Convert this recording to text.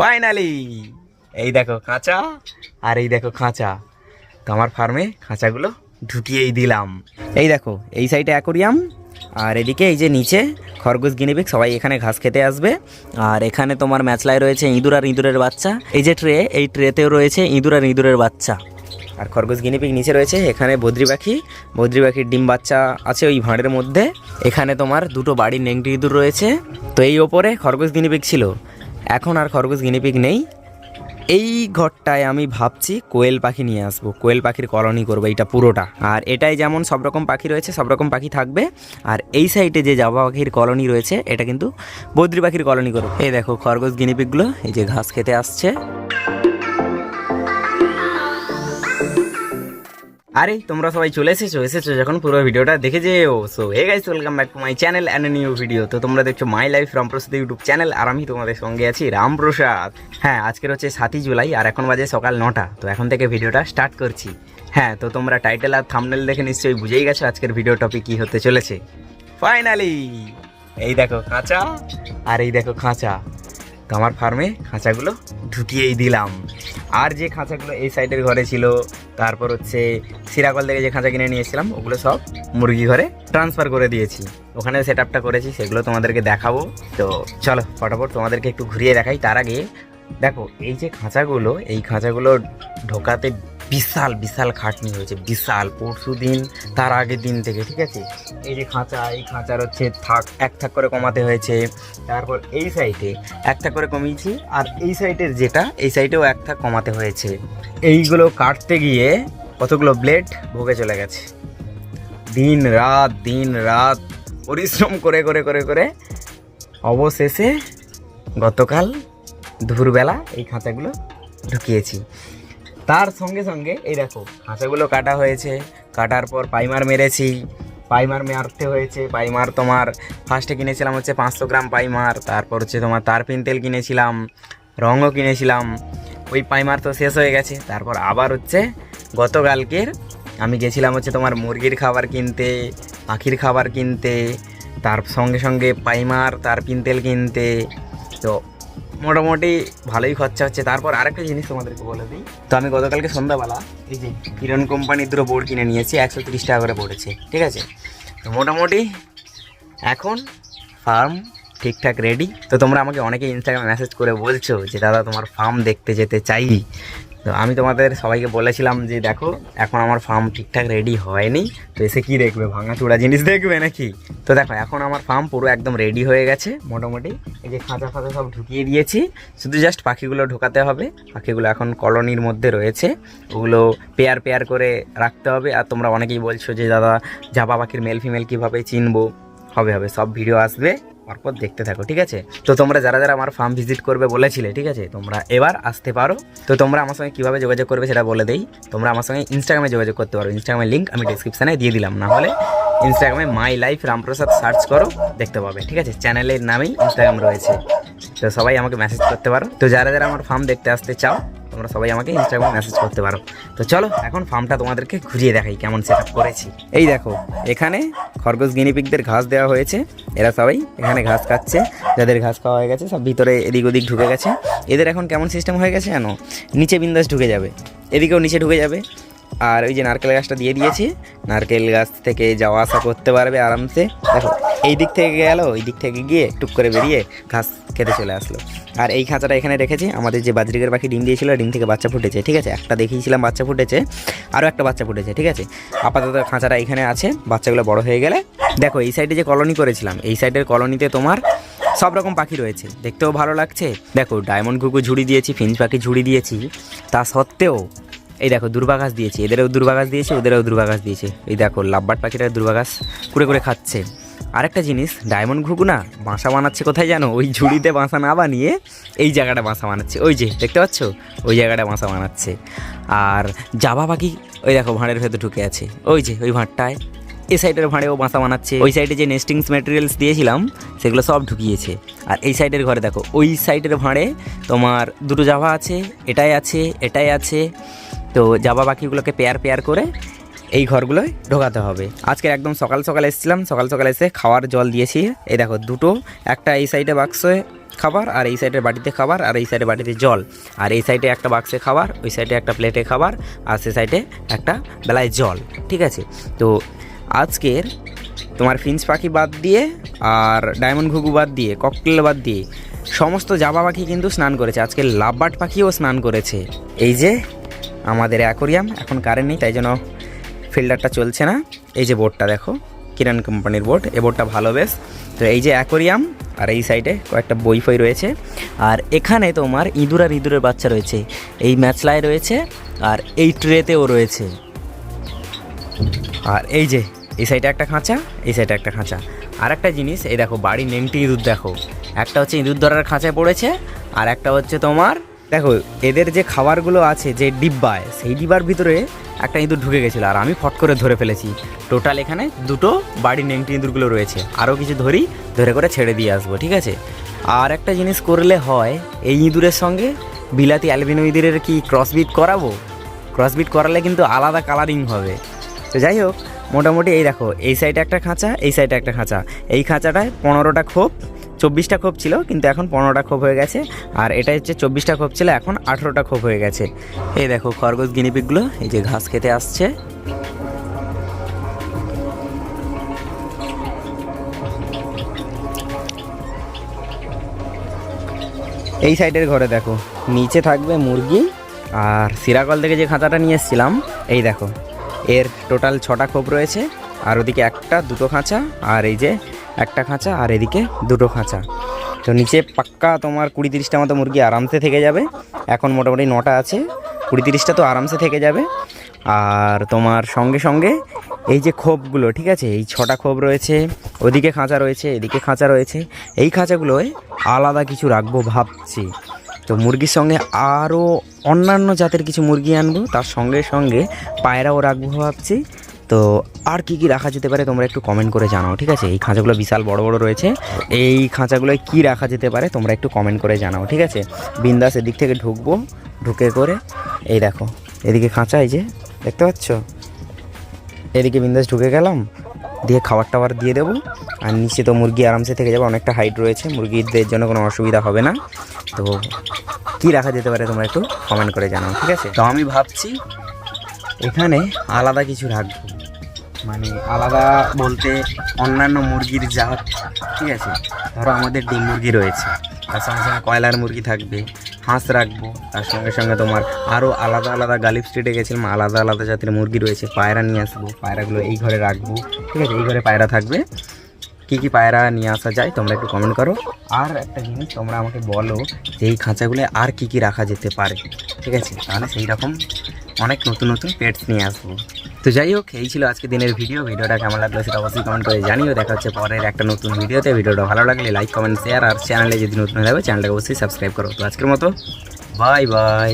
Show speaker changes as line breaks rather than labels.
Finally এই দেখো খাঁচা আর এই দেখো খাঁচা তো আমার ফার্মে খাঁচাগুলো ঢুকিয়েই দিলাম। এই দেখো, এই সাইডে অ্যাকোরিয়াম, আর এদিকে এই যে নিচে খরগোশ গিনিপিক সবাই এখানে ঘাস খেতে আসবে। আর এখানে তোমার ম্যাচলায় রয়েছে ইঁদুর আর ইঁদুরের বাচ্চা। এই যে ট্রে, এই ট্রেতেও রয়েছে ইঁদুর আর ইঁদুরের বাচ্চা। আর খরগোশ গিনিপিক নিচে রয়েছে, এখানে বদ্রি পাখি। বদ্রি পাখির ডিম বাচ্চা আছে ওই ভাঁড়ের মধ্যে। এখানে তোমার দুটো বাড়ির নেংটি ইঁদুর রয়েছে। তো এই ওপরে খরগোশ গিনিপিক ছিল। এখন আর খরগোশ গিনিপিক নেই। এই ঘরটায় আমি ভাবছি কোয়েল পাখি নিয়ে আসব। কোয়েল পাখির কলোনি করব এটা পুরোটা। আর এটাই যেমন সব রকম পাখি রয়েছে, সব রকম পাখি থাকবে। আর এই সাইডে যে জাবা পাখির কলোনি রয়েছে, এটা কিন্তু বদ্রি পাখির কলোনি করব। এই দেখো খরগোশ গিনিপিকগুলো এই যে ঘাস খেতে আসছে। আরে, তোমরা সবাই চলে এসেছ এসেছ যখন পুরো ভিডিওটা দেখে যেও। So hey guys welcome back to my channel and new video তো তোমরা দেখছ my life Ramprasad YouTube channel আর আমি তোমাদের সঙ্গে আছি রামপ্রসাদ। হ্যাঁ আজকের হচ্ছে সাতই জুলাই আর এখন বাজে সকাল নটা। তো এখন থেকে ভিডিওটা স্টার্ট করছি। হ্যাঁ তো তোমরা টাইটেল আর থামনেল দেখে নিশ্চয়ই বুঝেই গেছো আজকের ভিডিও টপিক কী হতে চলেছে। ফাইনালি এই দেখো খাঁচা আর এই দেখো খাঁচা। তো আমার ফার্মে খাঁচাগুলো ঢুকিয়েই দিলাম। আর যে খাঁচাগুলো এই সাইডের ঘরে ছিল, তারপর হচ্ছে সিরাকল থেকে যে খাঁচা কিনে নিয়ে এসেছিলাম, ওগুলো সব মুরগি ঘরে ট্রান্সফার করে দিয়েছি। ওখানে সেট আপটা করেছি, সেগুলো তোমাদেরকে দেখাবো। তো চলো, ফটাফট তোমাদেরকে একটু ঘুরিয়ে দেখাই। তার আগে দেখো, এই যে খাঁচাগুলো, এই খাঁচাগুলো ঢোকাতে বিশাল বিশাল খাটনি হয়েছে, বিশাল। পরশু দিন, তার আগের দিন থেকে, ঠিক আছে? এই যে খাঁচা, এই খাঁচার হচ্ছে থাক, এক থাক করে কমাতে হয়েছে। তারপর এই সাইডে এক থাক করে কমিয়েছি, আর এই সাইডের যেটা, এই সাইডেও এক থাক কমাতে হয়েছে। এইগুলো কাটতে গিয়ে কতগুলো ব্লেড ভোগে চলে গেছে। দিন রাত দিন রাত পরিশ্রম করে করে করে করে অবশেষে গতকাল দুপুরবেলা এই খাঁচাগুলো ঢুকিয়েছি। তার সঙ্গে সঙ্গে, এই দেখো খাঁচাগুলো কাটা হয়েছে। কাটার পর পাইমার মেরেছি। পাইমার মারতে হয়েছে। পাইমার তোমার ফার্স্টে কিনেছিলাম হচ্ছে পাঁচশো গ্রাম পাইমার, তারপর হচ্ছে তোমার তারপিন তেল কিনেছিলাম, রঙও কিনেছিলাম। ওই পাইমার তো শেষ হয়ে গেছে। তারপর আবার হচ্ছে গতকালকের আমি গেছিলাম হচ্ছে তোমার মুরগির খাবার কিনতে, পাখির খাবার কিনতে, তার সঙ্গে সঙ্গে পাইমার তারপিন তেল কিনতে। তো মোটামুটি ভালোই খরচা হচ্ছে। তারপর আরেকটা জিনিস তোমাদেরকে বলে দিই। তো আমি গতকালকে সন্ধ্যাবেলা এই যে কিরণ কোম্পানির দুটো বোর্ড কিনে নিয়েছি, একশো তিরিশ টাকা করে পড়েছে, ঠিক আছে? তো মোটামুটি এখন ফার্ম ঠিকঠাক রেডি তো তোমরা আমাকে অনেকে ইনস্টাগ্রামে মেসেজ করে বলছো যে, দাদা, তোমার ফার্ম দেখতে যেতে চাই। তো আমি তোমাদের সবাইকে বলেছিলাম যে দেখো, এখন আমার ফার্ম ঠিকঠাক রেডি হয়নি। তো এসে কি দেখবে? ভাঙাচোড়া জিনিস দেখবে নাকি? তো দেখো, এখন আমার ফার্ম পুরো একদম রেডি হয়ে গেছে, মোটামুটি। এই যে খাঁচা ফাঁচা সব ঢুকিয়ে দিয়েছি। শুধু জাস্ট পাখিগুলো ঢোকাতে হবে। পাখিগুলো এখন কলোনির মধ্যে রয়েছে। ওগুলো পেয়ার পেয়ার করে রাখতে হবে। আর তোমরা অনেকেই বলছো যে, দাদা, জাবা পাখির মেল ফিমেল কীভাবে চিনবো? হবে হবে, সব ভিডিও আসবে। তারপর দেখতে থাকো, ঠিক আছে? তো তোমরা যারা যারা আমার ফার্ম ভিজিট করবে বলেছিলে, ঠিক আছে? তোমরা এবার আসতে পারো। তো তোমরা আমার সঙ্গে কীভাবে যোগাযোগ করবে সেটা বলে দেই। তোমরা আমার সঙ্গে ইনস্টাগ্রামে যোগাযোগ করতে পারো। ইনস্টাগ্রামের লিঙ্ক আমি ডিসক্রিপশানে দিয়ে দিলাম। না হলে ইনস্টাগ্রামে মাই লাইফ রামপ্রসাদ সার্চ করো, দেখতে পাবে, ঠিক আছে? চ্যানেলের নামেই ইনস্টাগ্রাম রয়েছে। তো সবাই আমাকে মেসেজ করতে পারো। তো যারা যারা আমার ফার্ম দেখতে আসতে চাও তোমরা সবাই আমাকে ইনস্টাগ্রামে মেসেজ করতে পারো। তো চলো, এখন ফার্মটা তোমাদেরকে ঘুরিয়ে দেখাই কেমন সেট করেছি। এই দেখো, এখানে খরগোশ গিনিপিকদের ঘাস দেওয়া হয়েছে। এরা সবাই এখানে ঘাস খাচ্ছে। যাদের ঘাস খাওয়া হয়ে গেছে, সব ভিতরে এদিক ওদিক ঢুকে গেছে। এদের এখন কেমন সিস্টেম হয়ে গেছে জানো? নিচে বিন্দাস ঢুকে যাবে। এদিকেও নিচে ঢুকে যাবে। আর ওই যে নারকেল গাছটা দিয়ে দিয়েছি। নারকেল গাছ থেকে যাওয়া আসা করতে পারবে আরামসে। দেখো, এই দিক থেকে গেলো, ওই দিক থেকে গিয়ে টুক করে বেরিয়ে ঘাস খেতে চলে আসলো। আর এই খাঁচাটা এখানে রেখেছি। আমাদের যে বাজরিকের পাখি ডিম দিয়েছিল, ডিম থেকে বাচ্চা ফুটেছে, ঠিক আছে? একটা দেখিয়েছিলাম বাচ্চা ফুটেছে, আরও একটা বাচ্চা ফুটেছে, ঠিক আছে? আপাতত খাঁচাটা এখানে আছে, বাচ্চাগুলো বড় হয়ে গেলে। দেখো, এই সাইডে যে কলোনি করেছিলাম, এই সাইডের কলোনিতে তোমার সব রকম পাখি রয়েছে। দেখতেও ভালো লাগছে। দেখো, ডায়মন্ড ঘুঘু ঝুড়ি দিয়েছি, ফিঞ্চ পাখি ঝুড়ি দিয়েছি। তা সত্ত্বেও এই দেখো দুর্বাঘাস দিয়েছে, এদেরও দুর্বাঘাস দিয়েছে, ওদেরও দুর্বাঘাস দিয়েছে। এই দেখো লাভবাট পাখিটা দুর্বাঘাস কুড়ে করে খাচ্ছে। আরেকটা জিনিস, ডায়মন্ড ঘুঘু না বাসা বানাচ্ছে কোথায় জানো? ওই ঝুড়িতে বাসা না বানিয়ে এই জায়গাটা বাসা বানাচ্ছে। ওই যে, দেখতে পাচ্ছ? ওই জায়গাটা বাসা বানাচ্ছে। আর জাবা পাখি, ওই দেখো ভাঁড়ের ভেতর ঢুকে আছে। ওই যে, ওই ভাঁড়টায়। এই সাইডের ভাঁড়েও বাসা বানাচ্ছে। ওই সাইডে যে নেস্টিংস ম্যাটেরিয়ালস দিয়েছিলাম, সেগুলো সব ঢুকিয়েছে। আর এই সাইডের ঘরে দেখো, ওই সাইডের ভাঁড়ে তোমার দুটো জাভা আছে, এটাই আছে এটাই আছে। তো জাবা পাখিগুলোকে পেয়ার পেয়ার করে এই ঘরগুলোয় ঢোকাতে হবে। আজকে একদম সকাল সকাল এসেছিলাম, সকাল সকাল এসে খাওয়ার জল দিয়েছি। এই দেখো, দুটো, একটা এই সাইডে বাক্সে খাবার আর এই সাইডের বাটিতে খাবার আর এই সাইডের বাটিতে জল। আর এই সাইডে একটা বাক্সে খাবার, ওই সাইডে একটা প্লেটে খাবার আর সে সাইডে একটা বেলায় জল, ঠিক আছে? তো আজকের তোমার ফিন্স পাখি বাদ দিয়ে আর ডায়মন্ড ঘুঘু বাদ দিয়ে, ককটেল বাদ দিয়ে, সমস্ত জাবা পাখি কিন্তু স্নান করেছে। আজকে লাভবাট পাখিও স্নান করেছে। এই যে আমাদের অ্যাকোরিয়াম, এখন কারেন্ট নেই, তাই জন্য ফিল্টারটা চলছে না। এই যে বোর্ডটা দেখো কিরান কোম্পানির বোর্ড এই বোর্ডটা ভালো বেশ। তো এই যে অ্যাকোরিয়াম, আর এই সাইডে কয়েকটা বই ফই রয়েছে। আর এখানে তোমার ইঁদুর আর ইঁদুরের বাচ্চা রয়েছে। এই ম্যাচলায় রয়েছে, আর এই ট্রেতেও রয়েছে। আর এই যে, এই সাইডে একটা খাঁচা, এই সাইডে একটা খাঁচা। আর একটা জিনিস, এই দেখো, বাড়ির নেমটি ইঁদুর দেখো। একটা হচ্ছে ইঁদুর ধরার খাঁচায় পড়েছে, আর একটা হচ্ছে তোমার দেখো, এদের যে খাবারগুলো আছে, যে ডিব্বায় সেই ডিব্বার ভিতরে একটা ইঁদুর ঢুকে গেছিল, আর আমি ফট করে ধরে ফেলেছি। টোটাল এখানে দুটো বাড়ি নেংটি ইঁদুরগুলো রয়েছে। আরও কিছু ধরি, ধরে করে ছেড়ে দিয়ে আসব, ঠিক আছে? আর একটা জিনিস করলে হয়, এই ইঁদুরের সঙ্গে বিলাতি অ্যালবিনো ইঁদুরের কি ক্রসবিট করাবো? ক্রসবিট করালে কিন্তু আলাদা কালারিং হবে। তো যাই হোক, মোটামুটি এই দেখো, এই সাইডে একটা খাঁচা, এই সাইডে একটা খাঁচা। এই খাঁচাটায় পনেরোটা খোপ চব্বিশটা খোপ ছিল, কিন্তু এখন পনেরোটা খোপ হয়ে গেছে। আর এটা হচ্ছে চব্বিশটা খোপ ছিল, এখন আঠেরোটা খোপ হয়ে গেছে। এই দেখো খরগোশ গিনিপিকগুলো এই যে ঘাস খেতে আসছে। এই সাইডের ঘরে দেখো, নিচে থাকবে মুরগি, আর সিরাকল থেকে যে খাঁচাটা নিয়ে এসেছিলাম, এই দেখো, এর টোটাল ছটা খোপ রয়েছে, আর ওদিকে একটা, দুটো খাঁচা, আর এই যে একটা খাঁচা আর এদিকে দুটো খাঁচা। তো নিচে পাক্কা তোমার কুড়ি তিরিশটা মতো মুরগি আরামসে থেকে যাবে। এখন মোটামুটি নটা আছে। কুড়ি তিরিশটা তো আরামসে থেকে যাবে। আর তোমার সঙ্গে সঙ্গে এই যে খোপগুলো, ঠিক আছে? এই ছটা খোপ রয়েছে, ওদিকে খাঁচা রয়েছে, এদিকে খাঁচা রয়েছে। এই খাঁচাগুলোয় আলাদা কিছু রাখব ভাবছি। তো মুরগির সঙ্গে আরও অন্যান্য জাতের কিছু মুরগি আনব, তার সঙ্গে সঙ্গে পায়রাও রাখব ভাবছি। তো আর কি কি রাখা যেতে পারে তোমরা একটু কমেন্ট করে জানাও, ঠিক আছে? এই খাঁচাগুলো বিশাল বড় বড় রয়েছে। এই খাঁচাগুলোয় কি রাখা যেতে পারে তোমরা একটু কমেন্ট করে জানাও, ঠিক আছে? বিন্দাস এদিক থেকে ঢুকবো, ঢুকে করে, এই দেখো, এদিকে খাঁচা, এই যে, দেখতে পাচ্ছ? এদিকে বিন্দাস ঢুকে গেলাম, দিয়ে খাবার টাবার দিয়ে দেবো। আর নিচে তো মুরগি আরামসে থেকে যাবে, অনেকটা হাইট রয়েছে, মুরগিদের জন্য কোনো অসুবিধা হবে না। তো কি রাখা যেতে পারে তোমরা একটু কমেন্ট করে জানাও, ঠিক আছে? তো আমি ভাবছি এখানে আলাদা কিছু রাখব। মানে আলাদা বলতে অন্যান্য মুরগির জাত, ঠিক আছে? ধরো আমাদের ডিম মুরগি রয়েছে, তার সঙ্গে সঙ্গে কয়লার মুরগি থাকবে, হাঁস রাখব, তার সঙ্গে সঙ্গে তোমার আরও আলাদা আলাদা গালিব স্ট্রিটে গেছিলাম, আলাদা আলাদা জাতের মুরগি রয়েছে, পায়রা নিয়ে আসব, পায়রাগুলো এই ঘরে রাখব, ঠিক আছে? এই ঘরে পায়রা থাকবে। কী কী পায়রা নিয়ে আসা যায় তোমরা একটু কমেন্ট করো। আর একটা জিনিস তোমরা আমাকে বলো যে এই খাঁচাগুলো আর কি কি রাখা যেতে পারে, ঠিক আছে? তাহলে সেই রকম অনেক নতুন নতুন পেটস নিয়ে আসব। তো যাই হোক, এই ছিল আজকে দিনের ভিডিও ভিডিওটা কেমন লাগল সেটা অবশ্যই কমেন্ট করে জানিও। দেখা হচ্ছে পরের একটা নতুন ভিডিওতে ভিডিওটা ভালো লাগলে লাইক কমেন্ট শেয়ার আর চ্যানেলে যদি নতুন হয়ে যাবে চ্যানেলটাকে অবশ্যই সাবস্ক্রাইব করো। তো আজকের মতো বাই বাই